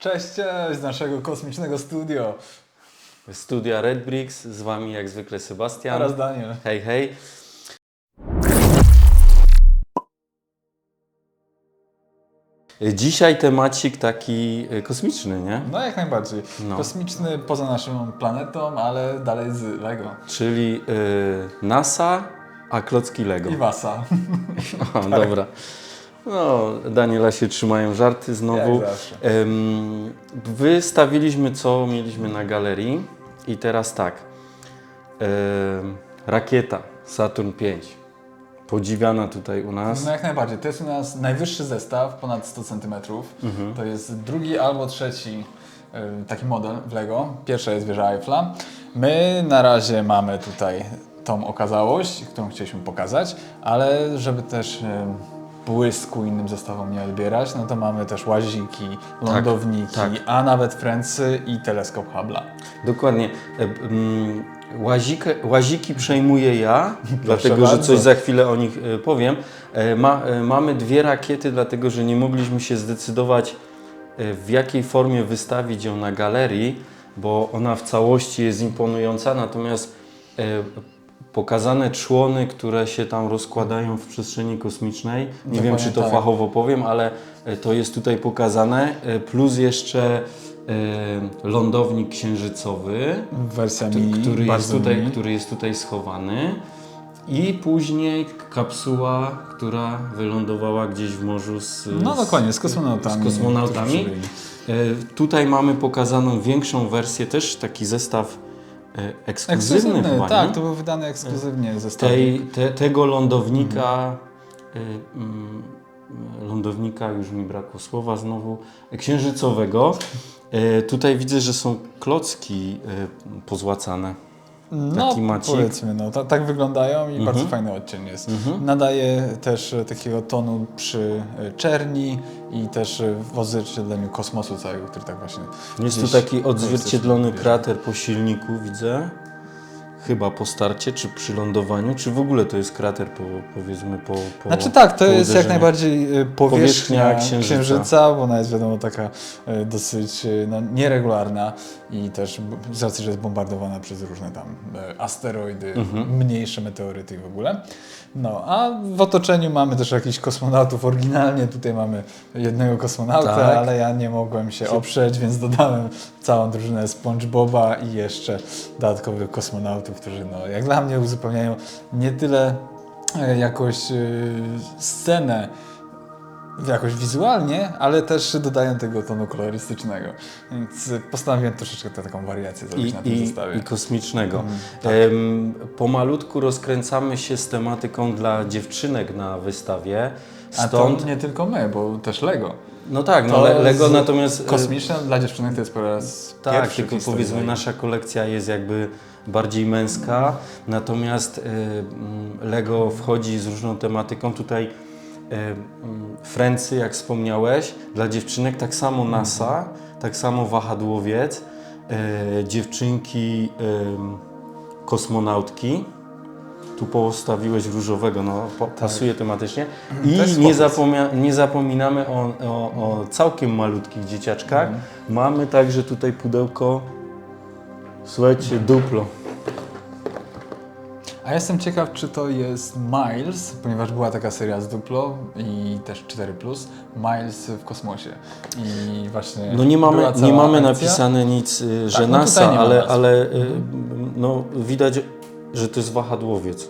Cześć, cześć z naszego kosmicznego studio. Studia Red Bricks, z Wami jak zwykle Sebastian. Oraz Daniel. Hej, hej. Dzisiaj temacik taki y, kosmiczny, nie? No jak najbardziej. No. Kosmiczny poza naszą planetą, ale dalej z Lego. Czyli y, NASA, a klocki Lego. I Wasa. Aha, dobra. No, Daniela się trzymają żarty znowu. Jak zawsze. Em, Wystawiliśmy, co mieliśmy na galerii. I teraz tak. Em, rakieta Saturn 5. Podziwiana tutaj u nas. No jak najbardziej. To jest u nas najwyższy zestaw, ponad 100 cm. Mhm. To jest drugi albo trzeci y, taki model w Lego. Pierwsza jest wieża Eiffla. My na razie mamy tutaj tą okazałość, którą chcieliśmy pokazać, ale żeby też y, błysku innym zestawom nie odbierać, no to mamy też łaziki, lądowniki, tak. a nawet Francy i teleskop Hubble'a. Dokładnie. E, mm, Łazikę, łaziki przejmuję ja, dlatego że coś za chwilę o nich e, powiem. E, Ma, mamy dwie rakiety, dlatego że nie mogliśmy się zdecydować, w jakiej formie wystawić ją na galerii, bo ona w całości jest imponująca, natomiast pokazane człony, które się tam rozkładają w przestrzeni kosmicznej, nie wiem Dokładnie czy to tak. fachowo powiem, ale e, to jest tutaj pokazane, e, plus jeszcze e, lądownik księżycowy, mini, który, jest tutaj, który jest tutaj schowany. I później kapsuła, która wylądowała gdzieś w morzu z, No dokładnie, z kosmonautami. z kosmonautami. tutaj mamy pokazaną większą wersję, też taki zestaw ekskluzywny, Ekskluzywny, chyba, tak, nie? to był wydany ekskluzywnie zestaw. Tej, te, tego lądownika, e, mm, lądownika, już mi brakło słowa znowu, e, księżycowego. E, tutaj widzę, że są klocki e, pozłacane. No, taki macik. powiedzmy, no, ta, tak wyglądają i Mhm. bardzo fajny odcień jest. Mhm. Nadaje też e, takiego tonu przy e, czerni i też e, w odzwierciedleniu kosmosu całego, który tak właśnie... Jest tu taki odzwierciedlony krater po silniku, widzę. Chyba po starcie, czy przy lądowaniu, czy w ogóle to jest krater po, powiedzmy po, po Znaczy tak, to jest jak najbardziej e, powierzchnia, Powierzchnia księżyca. Księżyca. bo ona jest wiadomo taka e, dosyć e, no, nieregularna i też z racji, że jest bombardowana przez różne tam asteroidy, Mhm. mniejsze meteoryty i w ogóle. No, a w otoczeniu mamy też jakichś kosmonautów. Oryginalnie tutaj mamy jednego kosmonauta, Tak. ale ja nie mogłem się oprzeć, więc dodałem całą drużynę SpongeBoba i jeszcze dodatkowych kosmonautów, którzy no, jak dla mnie uzupełniają nie tyle e, jakoś e, scenę jakoś wizualnie, ale też dodają tego tonu kolorystycznego. Więc postanowiłem troszeczkę tę taką wariację zrobić I, na tym i, zestawie. i kosmicznego. Mm, tak. Em, pomalutku rozkręcamy się z tematyką dla dziewczynek na wystawie. A Stąd, to nie tylko my, bo też Lego. no tak, no le, Lego natomiast... e, Kosmiczne dla dziewczynek to jest po raz Tak, pierwszy tylko powiedzmy Lego. nasza kolekcja jest jakby bardziej męska, natomiast y, mm, Lego wchodzi z różną tematyką. Tutaj mm, Francy, jak wspomniałeś, dla dziewczynek tak samo NASA, tak samo wahadłowiec, y, dziewczynki kosmonautki. Tu postawiłeś różowego, no po, pasuje tematycznie. To I nie, spoko. zapomia- nie zapominamy o, o, o całkiem malutkich dzieciaczkach. Mamy także tutaj pudełko, słuchajcie, duplo. A ja jestem ciekaw, czy to jest Miles, ponieważ była taka seria z Duplo i też 4, Miles w kosmosie. I właśnie. No nie mamy, nie mamy akcja. napisane nic, y, że Tak, no tutaj NASA, ma ale, ale y, no, widać, że to jest wahadłowiec.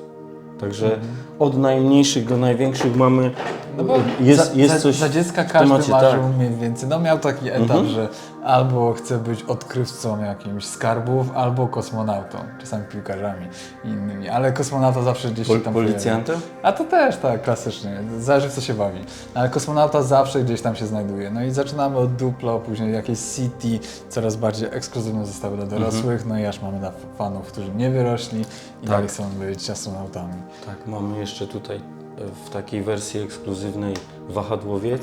Także od najmniejszych do największych mamy, Mhm. No jest, za, jest za, coś za dziecka każdy temacie, marzył tak. mniej więcej. No miał taki etap, Mhm. że albo chce być odkrywcą jakimś skarbów, albo kosmonautą, czasami piłkarzami i innymi, ale kosmonauta zawsze gdzieś się Pol, tam pojawia. policjantem? A to też tak, klasycznie. Zależy w co się bawi. Ale kosmonauta zawsze gdzieś tam się znajduje. No i zaczynamy od Duplo, później jakieś City, coraz bardziej ekskluzywne zestawy dla dorosłych, no i aż mamy dla fanów, którzy nie wyrośli i Tak. dalej chcą być astronautami. Tak, mamy jeszcze tutaj e, w takiej wersji ekskluzywnej wahadłowiec.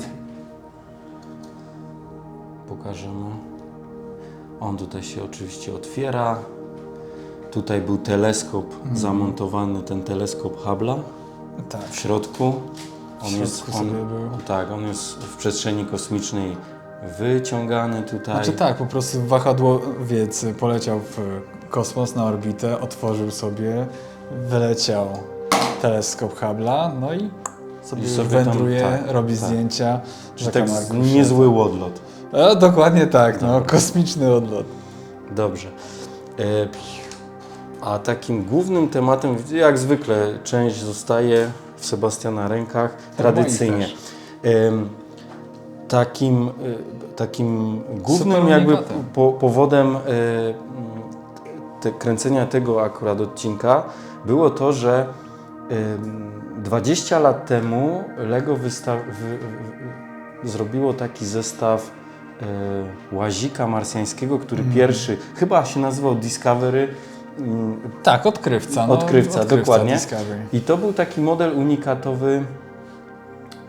Pokażemy. On tutaj się oczywiście otwiera. Tutaj był teleskop zamontowany, ten teleskop Hubble'a Tak. w środku. On W jest, środku on, sobie był. tak, on jest w przestrzeni kosmicznej wyciągany tutaj. Znaczy tak, po prostu wahadłowiec poleciał w kosmos na orbitę, otworzył sobie, wyleciał teleskop Hubble'a, no i sobie, I sobie tam, wędruje, tak, robi tak. zdjęcia. Że tak niezły odlot. E, dokładnie tak, no, kosmiczny odlot. Dobrze. E, A takim głównym tematem, jak zwykle, część zostaje w Sebastiana rękach, tradycyjnie. też. Em, Takim, e, takim głównym jakby po, powodem e, te, kręcenia tego akurat odcinka było to, że em, 20 lat temu Lego wysta- wy, wy, zrobiło taki zestaw łazika marsjańskiego, który Mhm. pierwszy chyba się nazywał Discovery. mm, Tak, odkrywca. No, Odkrywca, dokładnie. Discovery. I to był taki model unikatowy,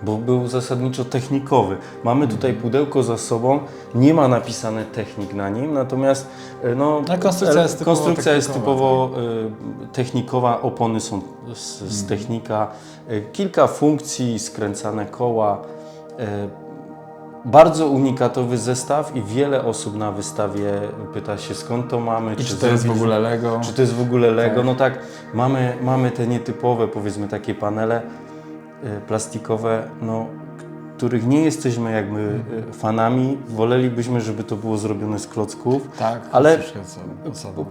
bo był zasadniczo technikowy. Mamy tutaj Mhm. pudełko za sobą, nie ma napisane technik na nim, natomiast e, no, konstrukcja jest typowo konstrukcja jest technikowa, typowo e, technikowa, opony są z, z technika, e, kilka funkcji, skręcane koła. Bardzo unikatowy zestaw i wiele osób na wystawie pyta się skąd to mamy. I czy to jest w ogóle Lego? czy to jest w ogóle Lego? Tak. No tak, mamy, mamy te nietypowe, powiedzmy, takie panele y, plastikowe, no, których nie jesteśmy jakby y, fanami. Wolelibyśmy, żeby to było zrobione z klocków. Tak, Ale-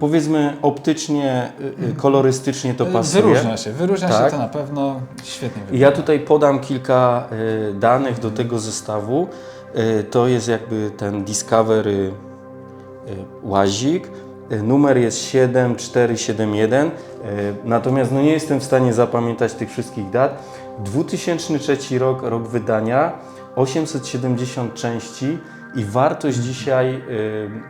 Powiedzmy, optycznie, y, y, kolorystycznie to pasuje. Wyróżnia się, wyróżnia Tak. się to na pewno świetnie wygląda. ja tutaj podam kilka danych do tego zestawu. To jest jakby ten Discovery łazik. Numer jest 7471. Y, natomiast no nie jestem w stanie zapamiętać tych wszystkich dat. 2003 rok, rok wydania, 870 części i wartość dzisiaj y,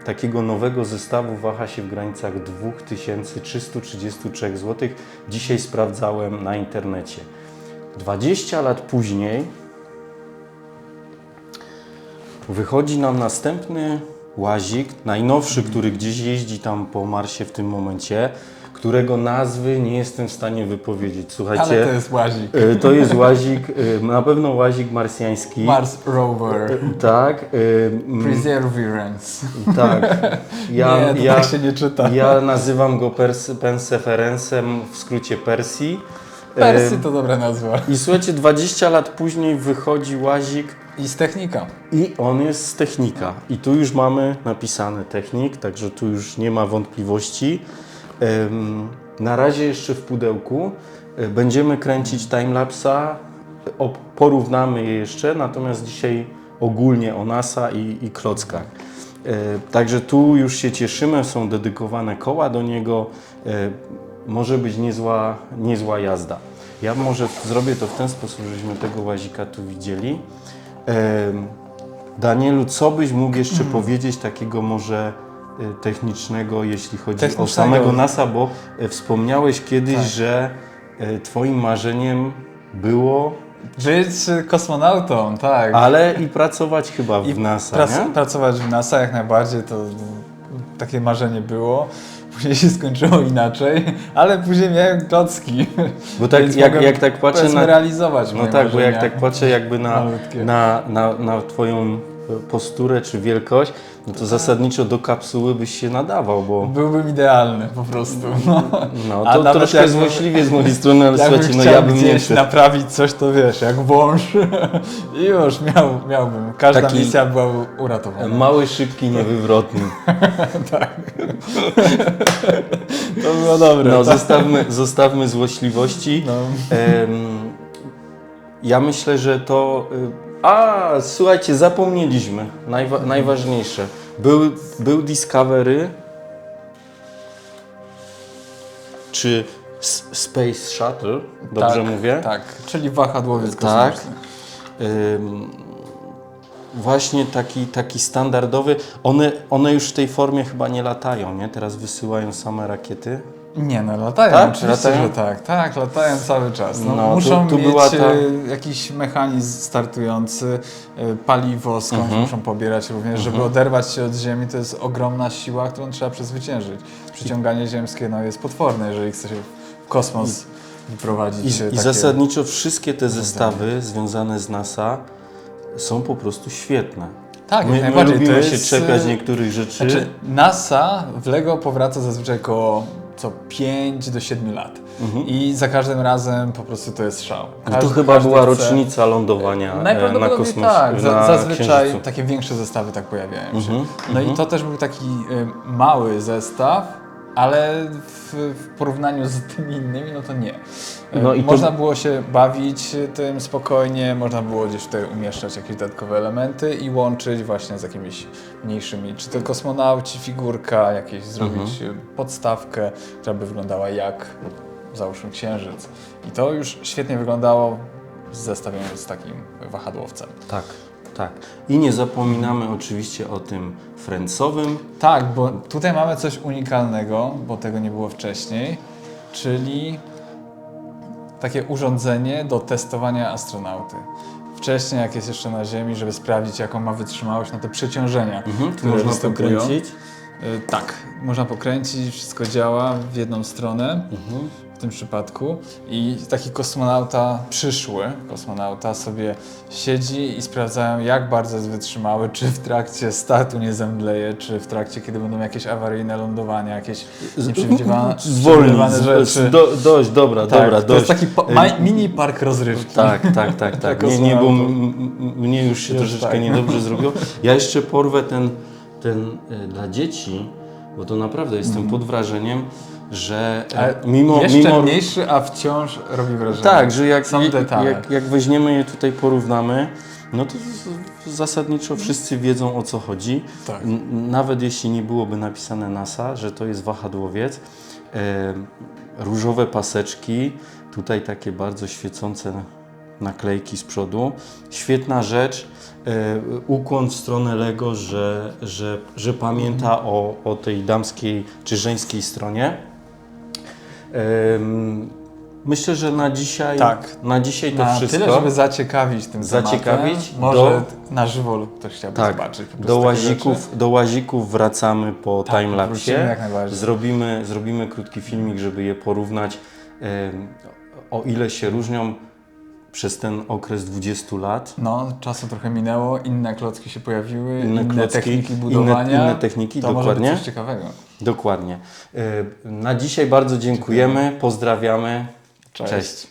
takiego nowego zestawu waha się w granicach 2333 zł. Dzisiaj sprawdzałem na internecie. 20 lat później wychodzi nam następny łazik, najnowszy, który gdzieś jeździ tam po Marsie w tym momencie, którego nazwy nie jestem w stanie wypowiedzieć. Słuchajcie, Ale to jest łazik. y, to jest łazik, y, na pewno łazik marsjański. Mars Rover. Tak, y, mm, Perseverance. tak. Ja, nie, ja, tak się nie czyta. ja nazywam go pers, Perseverencem, w skrócie Persji. Persy Y, to dobra nazwa. I słuchajcie, 20 lat później wychodzi łazik I z technika. i on jest z technika. I tu już mamy napisane technik, także tu już nie ma wątpliwości. Na razie jeszcze w pudełku. E, Będziemy kręcić timelapsa, o- porównamy je jeszcze, natomiast dzisiaj ogólnie o NASA i, i klockach. E, Także tu już się cieszymy, są dedykowane koła do niego. E, Może być niezła, niezła jazda. Ja może zrobię to w ten sposób, żebyśmy tego łazika tu widzieli. Danielu, co byś mógł jeszcze powiedzieć takiego może technicznego, jeśli chodzi o Technicznego. samego NASA, bo y, wspomniałeś kiedyś, Tak. że y, twoim marzeniem było, Być kosmonautą, tak. ale i pracować chyba w I NASA, prac- nie? Pracować w NASA jak najbardziej, to takie marzenie było. Później się skończyło inaczej, ale później miałem klocki. Bo tak, jak, jak tak patrzę na... realizować No tak, bo jak marzenia. tak patrzę jakby na, Malutkie. na, na, na twoją y, posturę czy wielkość, no to zasadniczo do kapsuły byś się nadawał, bo Byłbym idealny po prostu. No. no, A to nawet troszkę jakby- złośliwie z mojej strony, ale słuchajcie, no ja bym nie gdzieś naprawić coś, to wiesz, jak wąż i już miał, miałbym. Każda Taki- misja była uratowana. Mały, szybki, niewywrotny. To było dobre. No, tak? zostawmy, zostawmy złośliwości. No. Ja myślę, że to. A, słuchajcie, zapomnieliśmy. Najwa najważniejsze. Był, był Discovery. Czy Space Shuttle? Dobrze tak, mówię? Tak, czyli wahadłowiec Tak. kosmiczny. Ym, właśnie taki, taki standardowy. One, one już w tej formie chyba nie latają, nie? Teraz wysyłają same rakiety. Nie no, latają, Tak? oczywiście, Latają? że tak. Tak, latają cały czas. No, No, tu- muszą tu mieć była ta- e, jakiś mechanizm startujący, e, paliwo skądś Mhm. muszą pobierać również, żeby oderwać się od Ziemi, to jest ogromna siła, którą trzeba przezwyciężyć. Przyciąganie ziemskie no, jest potworne, jeżeli chce się w kosmos wyprowadzić I, e, I takie... zasadniczo wszystkie te zestawy związane z NASA są po prostu świetne. Tak, My, my. To lubimy się jest, czepiać y, niektórych rzeczy. Znaczy, NASA w LEGO powraca zazwyczaj około co 5 do 7 lat. I za każdym razem po prostu to jest szał. to Każdy- chyba każdy była chce- rocznica lądowania e, na kosmosie. tak. Na zazwyczaj Księżycu. takie większe zestawy tak pojawiają się. Mhm, No i to też był taki y, mały zestaw, ale w, w porównaniu z tymi innymi, no to nie. No i to- można było się bawić tym spokojnie, można było gdzieś tutaj umieszczać jakieś dodatkowe elementy i łączyć właśnie z jakimiś mniejszymi, czy to kosmonauci, figurka, jakieś zrobić Mhm. podstawkę, która by wyglądała jak załóżmy księżyc. I to już świetnie wyglądało w zestawieniu z takim wahadłowcem. Tak, tak. I nie zapominamy oczywiście o tym francowym. Tak, bo tutaj mamy coś unikalnego, bo tego nie było wcześniej, czyli takie urządzenie do testowania astronauty. Wcześniej, jak jest jeszcze na Ziemi, żeby sprawdzić, jaką ma wytrzymałość na te przeciążenia, Mhm, tu które można występują. pokręcić. Y, Tak, można pokręcić, wszystko działa w jedną stronę Mhm. w tym przypadku i taki kosmonauta, przyszły kosmonauta sobie siedzi i sprawdzają jak bardzo jest wytrzymały, czy w trakcie startu nie zemdleje, czy w trakcie, kiedy będą jakieś awaryjne lądowania, jakieś nieprzewidziane rzeczy. do, dość, dobra, tak, dobra, to dość. jest taki ma- mini park rozrywki. Tak, tak, tak, tak. Nie, nie, bo mnie już się Już troszeczkę tak. niedobrze zrobiło. Ja jeszcze porwę ten, ten e, dla dzieci, bo to naprawdę jestem pod wrażeniem, że e, Ale mimo... jeszcze mimo mniejszy, a wciąż robi wrażenie. tak, że jak, Są detale. jak, jak weźmiemy je tutaj, porównamy, no to zasadniczo wszyscy wiedzą o co chodzi. Tak. Nawet jeśli nie byłoby napisane NASA, że to jest wahadłowiec, e, różowe paseczki, tutaj takie bardzo świecące naklejki z przodu. Świetna rzecz. E, ukłon w stronę Lego, że, że, że pamięta o, o tej damskiej czy żeńskiej stronie. Myślę, że na dzisiaj, Tak. na dzisiaj to Na wszystko. tyle, żeby zaciekawić tym Zaciekawić tematem. Może do- na żywo lub ktoś chciałby tak, zobaczyć. do łazików, do łazików wracamy po Tak, timelapsie. Zrobimy, zrobimy krótki filmik, żeby je porównać, o ile się różnią przez ten okres 20 lat. No, czasu trochę minęło, inne klocki się pojawiły, Inne inne, klocki, techniki inne- budowania. inne techniki, to dokładnie. może być coś ciekawego. Dokładnie. E, Na dzisiaj bardzo dziękujemy, pozdrawiamy. Cześć. Cześć.